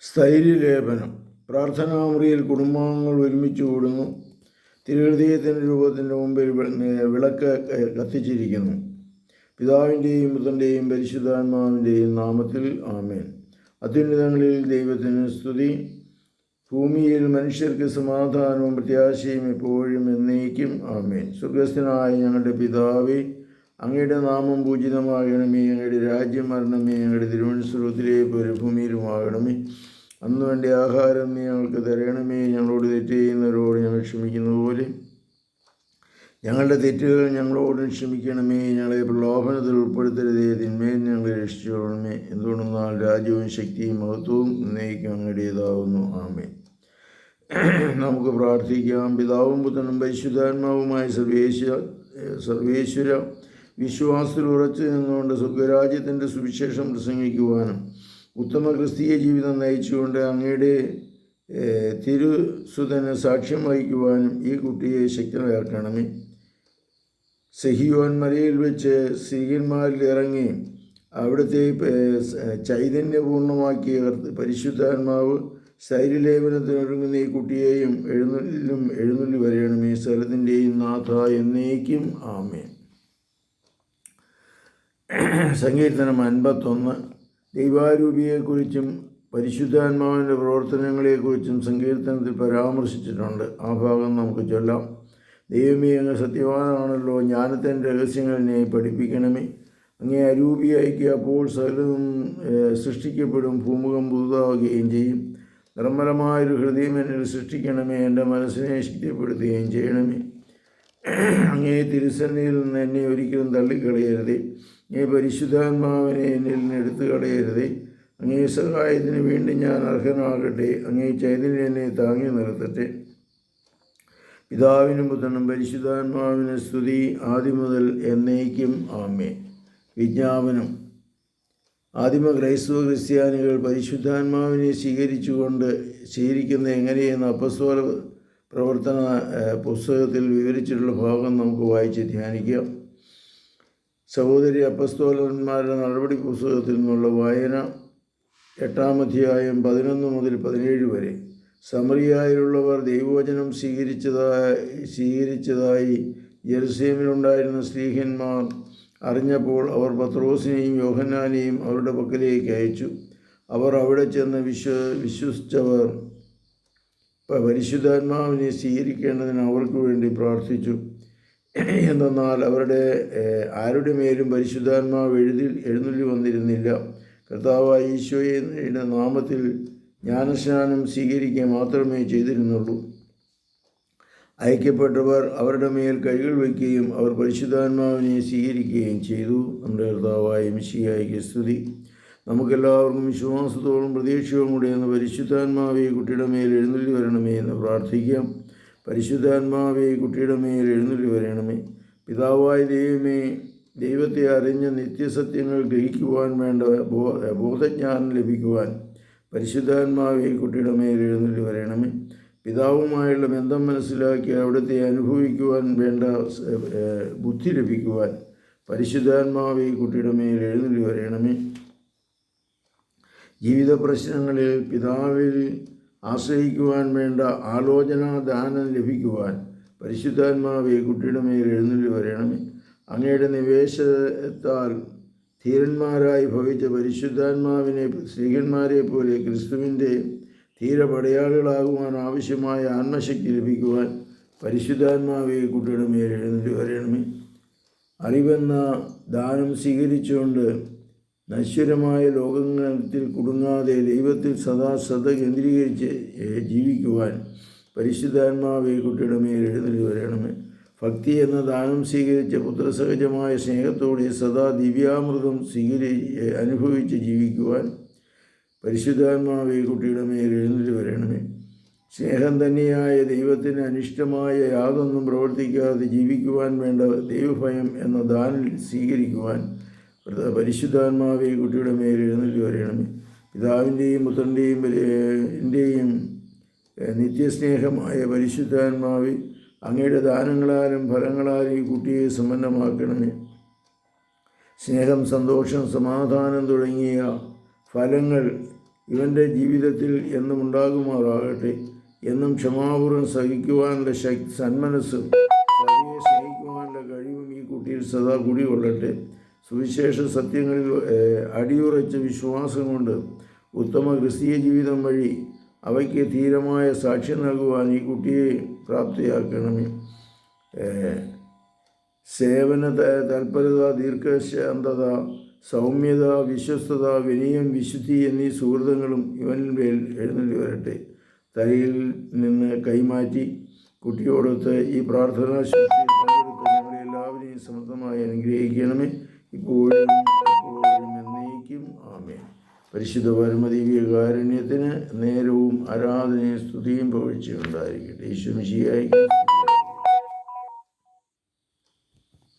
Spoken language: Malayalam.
സ്ഥൈര്യലേപനം പ്രാർത്ഥനാമുറിയിൽ കുടുംബാംഗങ്ങൾ ഒരുമിച്ച് കൂടുന്നു. തിരുഹൃദയത്തിന്റെ രൂപത്തിന്റെ മുമ്പിൽ വിളക്ക് കത്തിച്ചിരിക്കുന്നു. പിതാവിന്റെയും പുത്രന്റെയും പരിശുദ്ധാത്മാവിന്റെയും നാമത്തിൽ ആമേൻ. അത്യുന്നതങ്ങളിൽ ദൈവത്തിന് സ്തുതി. ഭൂമിയിൽ മനുഷ്യർക്ക് സമാധാനവും പ്രത്യാശയും എപ്പോഴും എന്നേക്കും ആമേൻ. സ്വർഗസ്ഥനായ ഞങ്ങളുടെ പിതാവേ അങ്ങയുടെ നാമം പൂജിതമാകണമേ അങ്ങയുടെ രാജ്യം വരണമേ അങ്ങയുടെ തിരുവനന്തപുരത്തിലെ പരിഭൂമിയിലുമാകണമേ ഭൂമിയിലുമാകണമേ അന്ന് വേണ്ട ആഹാരം നീ ഞങ്ങൾക്ക് തരണമേ. ഞങ്ങളോട് തെറ്റ് ചെയ്യുന്നവരോട് ഞങ്ങൾ ക്ഷമിക്കുന്ന പോലെ ഞങ്ങളുടെ തെറ്റുകൾ ഞങ്ങളോട് ക്ഷമിക്കണമേ. ഞങ്ങളെ പ്രലോഭനത്തിൽ ഉൾപ്പെടുത്തരുതേ. തിന്മേൽ ഞങ്ങളെ രക്ഷിച്ചോളണമേ എന്തുകൊണ്ടെന്നാൽ രാജ്യവും ശക്തിയും മഹത്വവും എന്നേക്കും അങ്ങയുടേതാവുന്നു. ആമേ നമുക്ക് പ്രാർത്ഥിക്കാം. പിതാവും പുത്രനും പരിശുദ്ധാത്മാവുമായ സർവേശ്വര സർവേശ്വര വിശ്വാസത്തിൽ ഉറച്ചു നിന്നുകൊണ്ട് സ്വർഗരാജ്യത്തിന്റെ സുവിശേഷം പ്രസംഗിക്കുവാനും ഉത്തമ ക്രിസ്തീയ ജീവിതം നയിച്ചുകൊണ്ട് അങ്ങയുടെ തിരുസുതന് സാക്ഷ്യം വഹിക്കുവാനും ഈ കുട്ടിയെ ശക്തമാക്കണമേ സെഹിയോൻ മലയിൽ വെച്ച് സ്ത്രീകന്മാരിൽ ഇറങ്ങി അവിടുത്തെ ചൈതന്യപൂർണമാക്കിയ പരിശുദ്ധാത്മാവ് ശൈര്യലേപനത്തിനൊരുങ്ങുന്ന ഈ കുട്ടിയെയും എഴുന്നള്ളിലും എഴുന്നള്ളി വരയണമേ. സ്ഥലത്തിന്റെയും നാഥ എന്നേക്കും. ആമേ സങ്കീർത്തനം അൻപത്തൊന്ന്. ദൈവാരൂപിയെക്കുറിച്ചും പരിശുദ്ധാത്മാവിന്റെ പ്രവർത്തനങ്ങളെക്കുറിച്ചും സങ്കീർത്തനത്തിൽ പരാമർശിച്ചിട്ടുണ്ട്. ആ ഭാഗം നമുക്ക് ചൊല്ലാം. ദൈവമേ അങ്ങ് സത്യവാനാണല്ലോ. ജ്ഞാനത്തിന്റെ രഹസ്യങ്ങൾ എന്നെ പഠിപ്പിക്കണമേ. അങ്ങേ അരൂപിയായിക്ക് അപ്പോൾ സകലതും സൃഷ്ടിക്കപ്പെടും. ഭൂമുഖം പുതുതാവുകയും ചെയ്യും. നിർമ്മലമായൊരു ഹൃദയം എന്നിൽ സൃഷ്ടിക്കണമേ. എന്റെ മനസ്സിനെ ശക്തിപ്പെടുത്തുകയും ചെയ്യണമേ. അങ്ങേ തിരുസന്നിയിൽ നിന്ന് എന്നെ ഒരിക്കലും തള്ളിക്കളയരുതേ. അങ്ങേ പരിശുദ്ധാത്മാവിനെ എന്നിൽ നിന്ന് എടുത്തു കളയരുതേ അങ്ങേ സഹായത്തിന് വീണ്ടും ഞാൻ അർഹനാകട്ടെ. അങ്ങേ ചൈതന്യം എന്നെ താങ്ങി നിർത്തട്ടെ. പിതാവിനും പുത്രനും പരിശുദ്ധാത്മാവിന് സ്തുതി. ആദ്യം മുതൽ എന്നേക്കും ആമേ വിജ്ഞാപനം. ആദിമ ക്രൈസ്തവ ക്രിസ്ത്യാനികൾ പരിശുദ്ധാത്മാവിനെ സ്വീകരിച്ചുകൊണ്ട് സ്വീകരിക്കുന്ന എങ്ങനെയെന്ന് അപ്പസ്തോല പ്രവർത്തന പുസ്തകത്തിൽ വിവരിച്ചിട്ടുള്ള ഭാഗം നമുക്ക് വായിച്ച് ധ്യാനിക്കാം. സഹോദരി അപ്പസ്തോലന്മാരുടെ നടപടി പുസ്തകത്തിൽ നിന്നുള്ള വായന എട്ടാം അധ്യായം പതിനൊന്ന് മുതൽ പതിനേഴ് വരെ. സമറിയായിലുള്ളവർ ദൈവവചനം സ്വീകരിച്ചതായി സ്വീകരിച്ചതായി ജെറുസലേമിലുണ്ടായിരുന്ന സ്ത്രീഹന്മാർ അറിഞ്ഞപ്പോൾ അവർ പത്രോസിനെയും യോഹന്നാനെയും അവരുടെ പക്കലേക്ക് അയച്ചു. അവർ അവിടെ ചെന്ന് വിശ്വ വിശ്വസിച്ചവർ പരിശുദ്ധാത്മാവിനെ സ്വീകരിക്കേണ്ടതിന് അവർക്ക് വേണ്ടി പ്രാർത്ഥിച്ചു. എന്തെന്നാൽ അവരുടെ ആരുടെ മേലും പരിശുദ്ധാത്മാവ് എഴുതി എഴുന്നള്ളി വന്നിരുന്നില്ല. കർത്താവായ ഈശോയുടെ നാമത്തിൽ ജ്ഞാനസ്നാനം സ്വീകരിക്കുക മാത്രമേ ചെയ്തിരുന്നുള്ളൂ. അയക്കപ്പെട്ടവർ അവരുടെ മേൽ കൈകൾ വയ്ക്കുകയും അവർ പരിശുദ്ധാത്മാവിനെ സ്വീകരിക്കുകയും ചെയ്തു. നമ്മുടെ കർത്താവായ മിശിയായിക്ക് സ്തുതി. നമുക്കെല്ലാവർക്കും വിശ്വാസത്തോടും പ്രതീക്ഷയോടും കൂടി എന്ന് പരിശുദ്ധാത്മാവെ കുട്ടിയുടെ മേൽ എഴുന്നള്ളി വരണമേ എന്ന് പ്രാർത്ഥിക്കാം. പരിശുദ്ധാത്മാവെ കുട്ടിയുടെ മേൽ എഴുന്നള്ളി വരണമേ. പിതാവായ ദൈവമേ ദൈവത്തെ അറിഞ്ഞ നിത്യസത്യങ്ങൾ ഗ്രഹിക്കുവാൻ വേണ്ട ബോധജ്ഞാനം ലഭിക്കുവാൻ പരിശുദ്ധാത്മാവെ കുട്ടിയുടെ മേൽ എഴുന്നള്ളി വരണമേ. പിതാവുമായുള്ള ബന്ധം മനസ്സിലാക്കി അവിടുത്തെ അനുഭവിക്കുവാൻ വേണ്ട ബുദ്ധി ലഭിക്കുവാൻ പരിശുദ്ധാത്മാവെ കുട്ടിയുടെ മേൽ എഴുന്നള്ളി വരണമേ. ജീവിത പ്രശ്നങ്ങളിൽ പിതാവിൽ ആശ്രയിക്കുവാൻ വേണ്ട ആലോചനാ ദാനം ലഭിക്കുവാൻ പരിശുദ്ധാത്മാവെ കുട്ടിയുടെ മേൽ എഴുന്നള്ളി വരണമേ. അങ്ങയുടെ നിവേശത്താൽ ധീരന്മാരായി ഭവിച്ച പരിശുദ്ധാത്മാവിനെ സ്ത്രീകന്മാരെ പോലെ ക്രിസ്തുവിന്റെ ധീരപടയാളികളാകുവാൻ ആവശ്യമായ ആത്മശക്തി ലഭിക്കുവാൻ പരിശുദ്ധാത്മാവെ കുട്ടിയുടെ മേൽ എഴുന്നള്ളി വരണമേ. അറിവെന്ന ദാനം സ്വീകരിച്ചുകൊണ്ട് നശ്വരമായ ലോകത്തിൽ കുടുങ്ങാതെ ദൈവത്തിൽ സദാ ശ്രദ്ധ കേന്ദ്രീകരിച്ച് ജീവിക്കുവാൻ പരിശുദ്ധാത്മാവെ കുട്ടിയുടെ മേൽ എഴുന്നള്ളി വരണമേ. ഭക്തി എന്ന ദാനം സ്വീകരിച്ച പുത്രസഹജമായ സ്നേഹത്തോടെ സദാ ദിവ്യാമൃതം സ്വീകരി അനുഭവിച്ച് ജീവിക്കുവാൻ പരിശുദ്ധാത്മാവെ കുട്ടിയുടെ മേൽ എഴുന്നള്ളി വരണമേ. സ്നേഹം തന്നെയായ ദൈവത്തിന് അനിഷ്ടമായ യാതൊന്നും പ്രവർത്തിക്കാതെ ജീവിക്കുവാൻ വേണ്ട ദൈവഭയം എന്ന ദാനം സ്വീകരിക്കുവാൻ പരിശുദ്ധാത്മാവെ കുട്ടിയുടെ മേൽ എഴുന്നള്ളി വരണമേ. പിതാവിന്റെയും പുത്രന്റെയും നിത്യസ്നേഹമായ പരിശുദ്ധാത്മാവെ അങ്ങയുടെ ദാനങ്ങളാലും ഫലങ്ങളാലും ഈ കുട്ടിയെ സമ്പന്നമാക്കണമേ. സ്നേഹം സന്തോഷം സമാധാനം തുടങ്ങിയ ഫലങ്ങൾ ഇവന്റെ ജീവിതത്തിൽ എന്നും ഉണ്ടാകുമാറാകട്ടെ എന്നും ക്ഷമാപൂർവം സഹിക്കുവാനുള്ള ശക്തി സന്മനസ്സും സഹിക്കുവാനുള്ള കഴിവും ഈ കുട്ടിയിൽ സദാ കുടികൊള്ളട്ടെ സുവിശേഷ സത്യങ്ങളിൽ അടിയുറച്ച വിശ്വാസം കൊണ്ട് ഉത്തമ ക്രിസ്തീയ ജീവിതം വഴി അവയ്ക്ക് ധീരമായ സാക്ഷ്യം നൽകുവാൻ ഈ കുട്ടിയെ പ്രാപ്തിയാക്കണമേ. സേവന തൽപരത ദീർഘശാന്തത സൗമ്യത വിശ്വസ്തത വിനയം വിശുദ്ധി എന്നീ സുഹൃത്തുക്കളും ഇവനിൽ എഴുന്നള്ളി വരട്ടെ. തലയിൽ നിന്ന് കൈമാറ്റി കുട്ടിയോടൊത്ത് ഈ പ്രാർത്ഥനാ ശക്തി എല്ലാവരെയും സമൃദ്ധമായി അനുഗ്രഹിക്കണമേ. ഇപ്പോഴും എപ്പോഴും എന്നേക്കും ആമേ പരിശുദ്ധ പരമദീവികാരുണ്യത്തിന് നേരവും ആരാധനയും സ്തുതിയും പഴിച്ചുണ്ടായിരിക്കട്ടെ ഈശ്വമിശിയായിരിക്കും